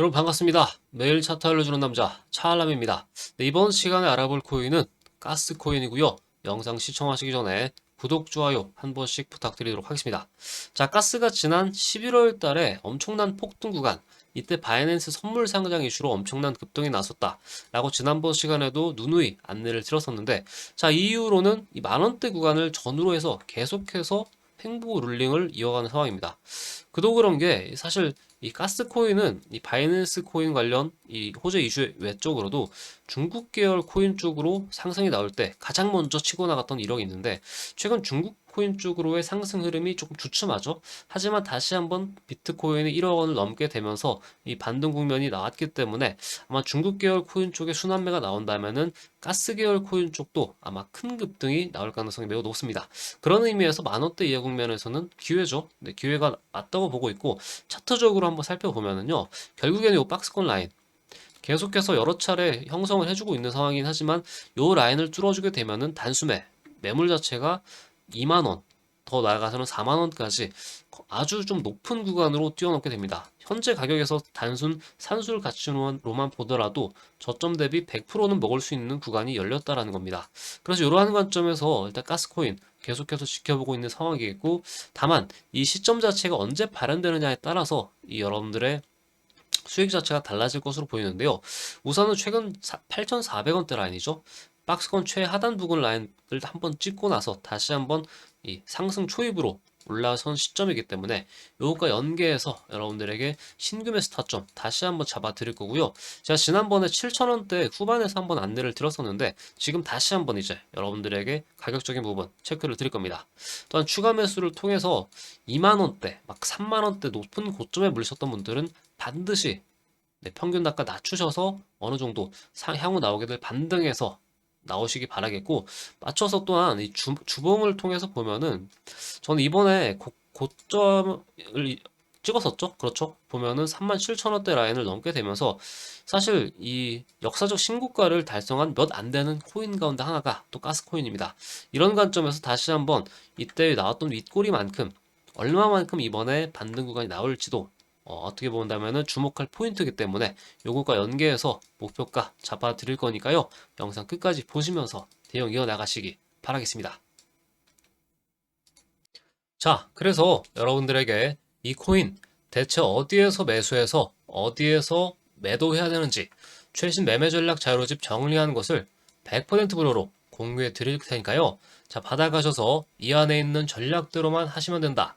여러분 반갑습니다. 매일 차트 알려주는 남자 차알람입니다. 네, 이번 시간에 알아볼 코인은 가스 코인이고요. 영상 시청하시기 전에 구독, 좋아요 한 번씩 부탁드리도록 하겠습니다. 자, 가스가 지난 11월 달에 엄청난 폭등 구간, 이때 바이낸스 선물 상장 이슈로 엄청난 급등이 나섰다. 라고 지난번 시간에도 누누이 안내를 드렸었는데, 자, 이 이후로는 이 만원대 구간을 전후로 해서 계속해서 횡보 룰링을 이어가는 상황입니다. 그도 그런 게 사실 이 가스 코인은 이 바이낸스 코인 관련 이 호재 이슈 외적으로도 중국 계열 코인 쪽으로 상승이 나올 때 가장 먼저 치고 나갔던 이력이 있는데 최근 중국 코인 쪽으로의 상승 흐름이 조금 주춤하죠. 하지만 다시 한번 비트코인이 1억 원을 넘게 되면서 이 반등 국면이 나왔기 때문에 아마 중국 계열 코인 쪽에 순환매가 나온다면은 가스 계열 코인 쪽도 아마 큰 급등이 나올 가능성이 매우 높습니다. 그런 의미에서 만원대 이하 국면에서는 기회죠. 네, 기회가 맞다고 보고 있고 차트적으로 한번 살펴보면은요. 결국에는 이 박스권 라인 계속해서 여러 차례 형성을 해주고 있는 상황이긴 하지만 이 라인을 뚫어주게 되면은 단숨에 매물 자체가 2만 원, 더 나아가서는 4만 원까지 아주 좀 높은 구간으로 뛰어넘게 됩니다. 현재 가격에서 단순 산술 가치로만 보더라도 저점 대비 100%는 먹을 수 있는 구간이 열렸다라는 겁니다. 그래서 이러한 관점에서 일단 가스코인 계속해서 지켜보고 있는 상황이겠고 다만 이 시점 자체가 언제 발현되느냐에 따라서 이 여러분들의 수익 자체가 달라질 것으로 보이는데요. 우선은 최근 8,400원대 라인이죠. 박스권 최하단 부근 라인을 한번 찍고 나서 다시 한번 이 상승 초입으로 올라선 시점이기 때문에 요것과 연계해서 여러분들에게 신금의 스타점 다시 한번 잡아 드릴 거고요. 제가 지난번에 7,000원대 후반에서 한번 안내를 드렸었는데 지금 다시 한번 이제 여러분들에게 가격적인 부분 체크를 드릴 겁니다. 또한 추가 매수를 통해서 2만원대 막 3만원대 높은 고점에 물리셨던 분들은 반드시 네, 평균 단가 낮추셔서 어느 정도 상, 향후 나오게 될 반등해서 나오시기 바라겠고 맞춰서 또한 이 주, 주봉을 통해서 보면은 저는 이번에 고, 고점을 찍었었죠? 그렇죠? 보면은 37,000원대 라인을 넘게 되면서 사실 이 역사적 신고가를 달성한 몇 안 되는 코인 가운데 하나가 또 가스코인입니다. 이런 관점에서 다시 한번 이때 나왔던 윗꼬리만큼 얼마만큼 이번에 반등 구간이 나올지도 어, 떻게 본다면은 주목할 포인트이기 때문에 요것과 연계해서 목표가 잡아 드릴 거니까요. 영상 끝까지 보시면서 대응 이어 나가시기 바라겠습니다. 자, 그래서 여러분들에게 이 코인 대체 어디에서 매수해서 어디에서 매도해야 되는지 최신 매매 전략 자료집 정리한 것을 100% 무료로 공유해 드릴 테니까요. 자, 받아가셔서 이 안에 있는 전략대로만 하시면 된다.